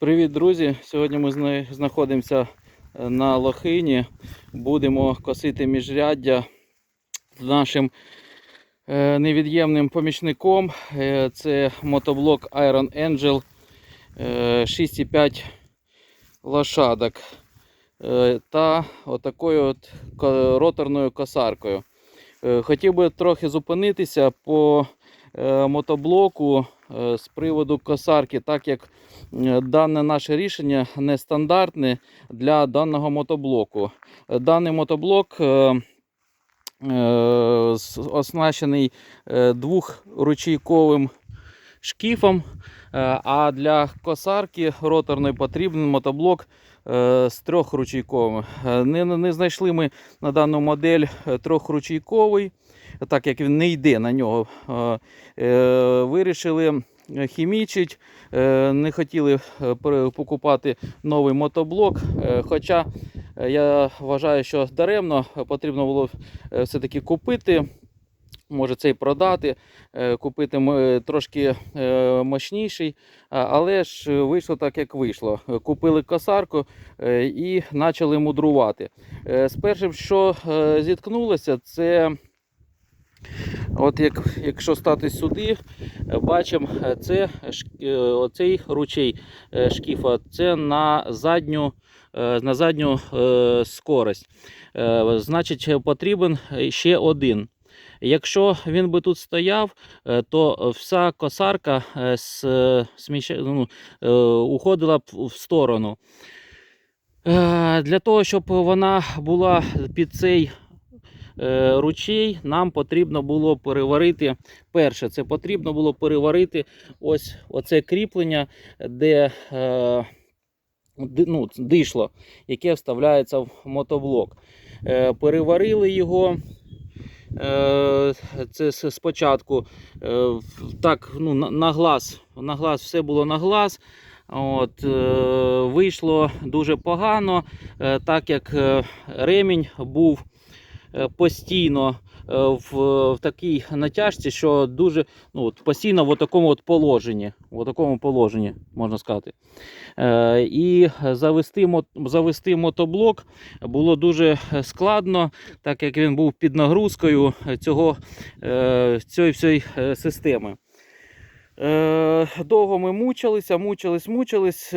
Привіт, друзі! Сьогодні ми знаходимося е, на лохині. Будемо косити міжряддя з нашим е, невід'ємним помічником. Е, Це мотоблок Iron Angel е, 6,5 лошадок та отакою от роторною косаркою. Хотів би трохи зупинитися по мотоблоку з приводу косарки, так як Е, Дане наше рішення нестандартне для даного мотоблоку. Е, Даний мотоблок е, е, оснащений е, двохручійковим шкіфом, е, а для косарки роторної потрібен мотоблок е, з трьохручійковим. Е, Не, не знайшли ми на дану модель е, трьохручійковий, так як він не йде на нього. Е, е, Вирішили е, хімічить, Е, не хотіли е, покупати новий мотоблок. е, Хоча е, я вважаю, що даремно е, потрібно було е, все-таки купити. Може цей продати, е, купити трошки е, мощніший, але ж е, вийшло так, як вийшло. Е, Купили косарку е, і почали мудрувати. Е, З першим, що е, зіткнулося, це От як, якщо стати сюди, е, бачимо, е, це е, оцей ручей е, шкіфа, це на задню, е, на задню е, скорость. Е, Значить, е, потрібен ще один. Якщо він би тут стояв, е, то вся косарка е, е, ну, е, уходила б в сторону. Е, Для того, щоб вона була під цей е, ручей, нам потрібно було переварити. Перше, це потрібно було переварити ось оце кріплення, де е, ну, дишло, яке вставляється в мотоблок. Е, переварили його. Е, Це спочатку е, так, ну, на, глаз. На глаз все було на глаз. От, е, вийшло дуже погано, так як ремінь був постійно е, в, в такій натяжці, що дуже ну, от, постійно в такому от положенні, в такому положенні, можна сказати. Е, і завести, мот, завести мотоблок було дуже складно, так як він був під нагрузкою цього, е, цієї всієї е, системи. Е, довго ми мучилися, мучились, мучились.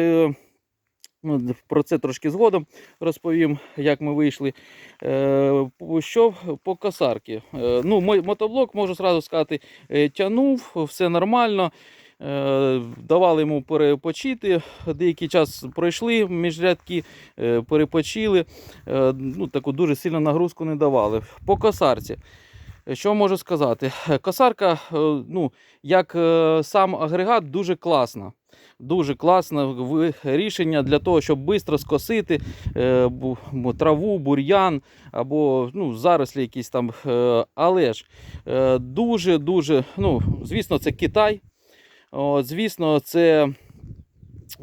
Ну, про це трошки згодом розповім, як ми вийшли. Е, що по косарки? Е, ну, мотоблок, можу зразу сказати, е, тягнув, все нормально. Давали йому перепочити. Деякий час пройшли міжрядки, перепочили. Ну, таку дуже сильну нагрузку не давали. По косарці. Що можу сказати? Косарка, ну, як сам агрегат, дуже класна. Дуже класне рішення для того, щоб швидко скосити е, траву, бур'ян або ну, зарослі якісь там. Е, але ж дуже-дуже, ну, звісно, це Китай. Звісно, це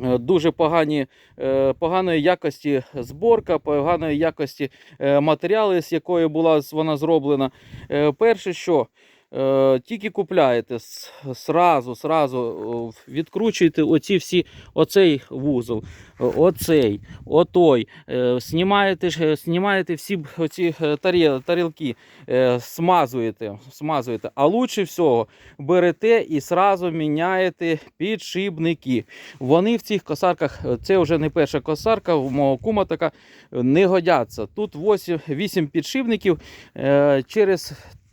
е, дуже погані, поганої якості зборка, поганої якості матеріали, з якої була вона зроблена. Перше, що тільки купляєте, сразу, сразу відкручуєте оці всі, оцей вузол, оцей, отой. Е, Знімаєте, знімаєте всі оці е, тарілки, е, смазуєте, смазуєте. А лучше всього берете і сразу міняєте підшипники. Вони в цих косарках, е, це вже не перша косарка, у мого кума така, е, не годяться. Тут 8, 8 підшипників е, через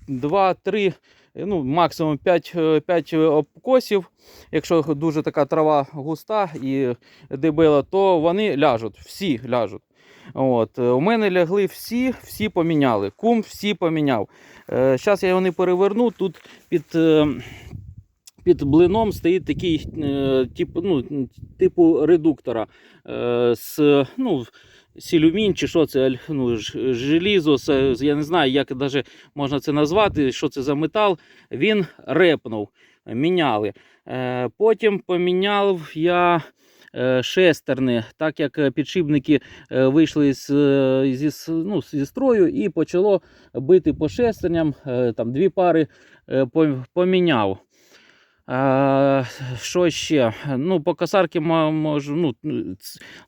2-3, ну, максимум 5, 5 обкосів. Якщо дуже така трава густа і дебела, то вони ляжуть, всі ляжуть. От. е, У мене лягли всі, всі поміняли. Кум всі поміняв. Зараз я його не переверну. Тут під, е, під блином стоїть такий е, типу, ну, типу редуктора е, з ну, сілюмін чи що це ну, желізо, я не знаю, як даже можна це назвати, що це за метал. Він репнув, міняли. Е, Потім поміняв я шестерни, так як підшипники вийшли з, зі, ну, зі строю і почало бити по шестерням, там дві пари поміняв. Е, що ще? Ну, по косарки можу. Ну,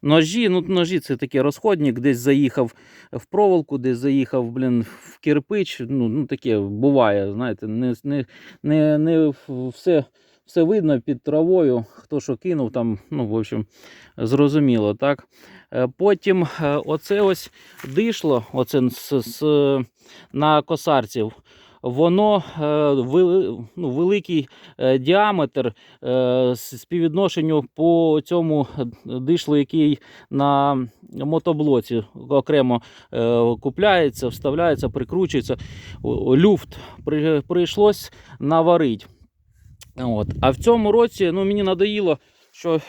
ножі, ну, ножі це такий розходник, десь заїхав в проволоку, десь заїхав, блін, в кирпич. Ну, ну таке буває, знаєте, не, не, не, не все, все видно під травою, хто що кинув, там, ну, в общем, зрозуміло, так. Е, Потім е, оце ось дишло, оце з, з, на косарців. Воно е, ну, великий е, діаметр е, співвідношенню по цьому дишлу, який на мотоблоці окремо купляється, вставляється, прикручується. Люфт при, прийшлось наварити. От. А в цьому році ну, мені надоїло, що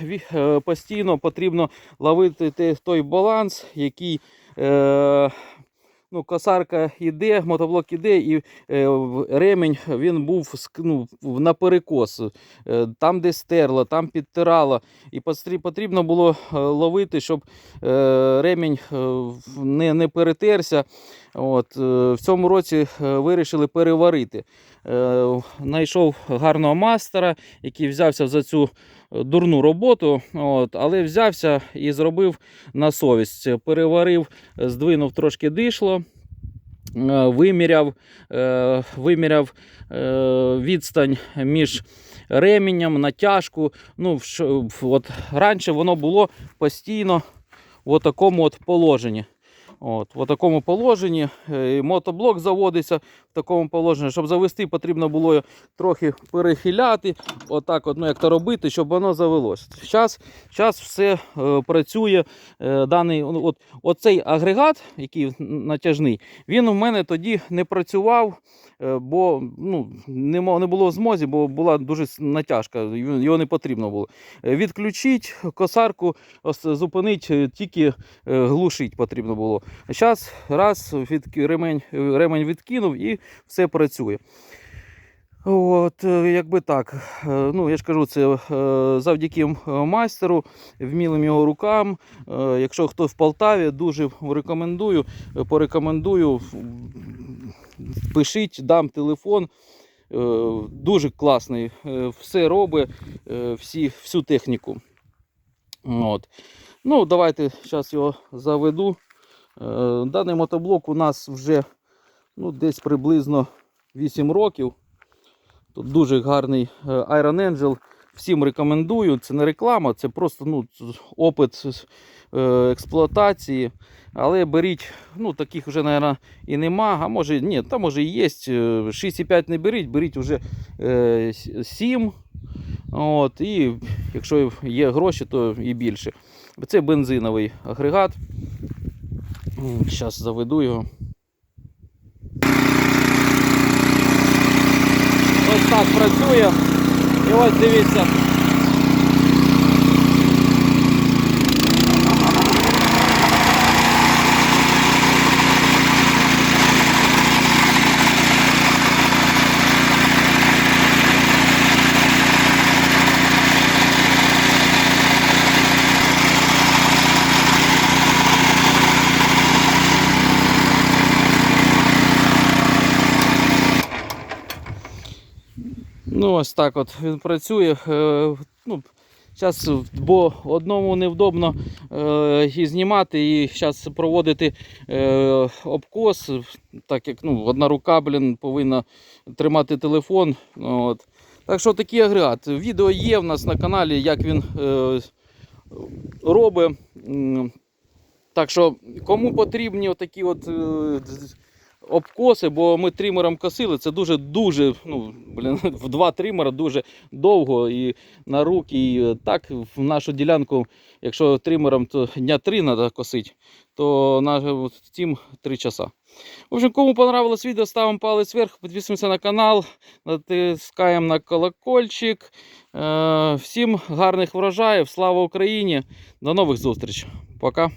постійно потрібно ловити той баланс, який ну, косарка йде, мотоблок іде, і е, ремінь він був ну, в- наперекос. Е, там, де стерло, там підтирало. І потрібно було е, ловити, щоб ремінь не, не перетерся. От, в цьому році вирішили переварити. Знайшов гарного мастера, який взявся за цю дурну роботу, от, але взявся і зробив на совість. Переварив, здвинув трошки дишло. е, Виміряв, е, виміряв е, відстань між ременем, натяжку. Ну, от, раніше воно було постійно в такому от положенні. От, в такому положенні е, мотоблок заводиться в такому положенні. Щоб завести, потрібно було трохи перехиляти, отак, от, ну, як то робити, щоб воно завелося. Зараз, все е, працює. Е, даний, ну, от, оцей агрегат, який натяжний, він у мене тоді не працював, е, бо ну, не, не було змозі, бо була дуже натяжка, його не потрібно було. Е, Відключить косарку, ос- зупинить, е, тільки е, глушить потрібно було. Зараз раз від, ремень, ремень відкинув і все працює. От, е, якби так. Е, Ну, я ж кажу, це е, завдяки майстеру, вмілим його рукам. Якщо хто в Полтаві, дуже рекомендую, порекомендую. Пишіть, дам телефон. Дуже класний. Все робить, всі, всю техніку. От. Ну, давайте зараз його заведу. Е, Даний мотоблок у нас вже ну, десь приблизно 8 років. Тут дуже гарний е, Iron Angel. Всім рекомендую. Це не реклама, це просто ну, опит е, експлуатації. Але беріть, ну таких вже, мабуть, і нема. А може, ні, там може і є. е, 6,5 не беріть, беріть вже е, 7. От, і якщо є гроші, то і більше. Це бензиновий агрегат. Зараз заведу його. Ось так працює. І ось дивіться. Ну, ось так от він працює. Е, ну, Зараз, бо одному невдобно е, і знімати, і зараз проводити е, обкос, так як ну, одна рука блін, повинна тримати телефон. От. Так що такий агрегат. Відео є в нас на каналі, як він е, робить. Так що, кому потрібні отакі от е, обкоси, бо ми тримером косили, це дуже-дуже, ну, блін, в два тримера дуже довго і на руки. І так в нашу ділянку, якщо тримером, то дня три треба косити, то на тім 3 часа. В общем, кому понравилось відео, ставимо палець вверх, підписуємося на канал, натискаємо на колокольчик. Е, Всім гарних врожаїв, слава Україні! До нових зустрічей. Пока.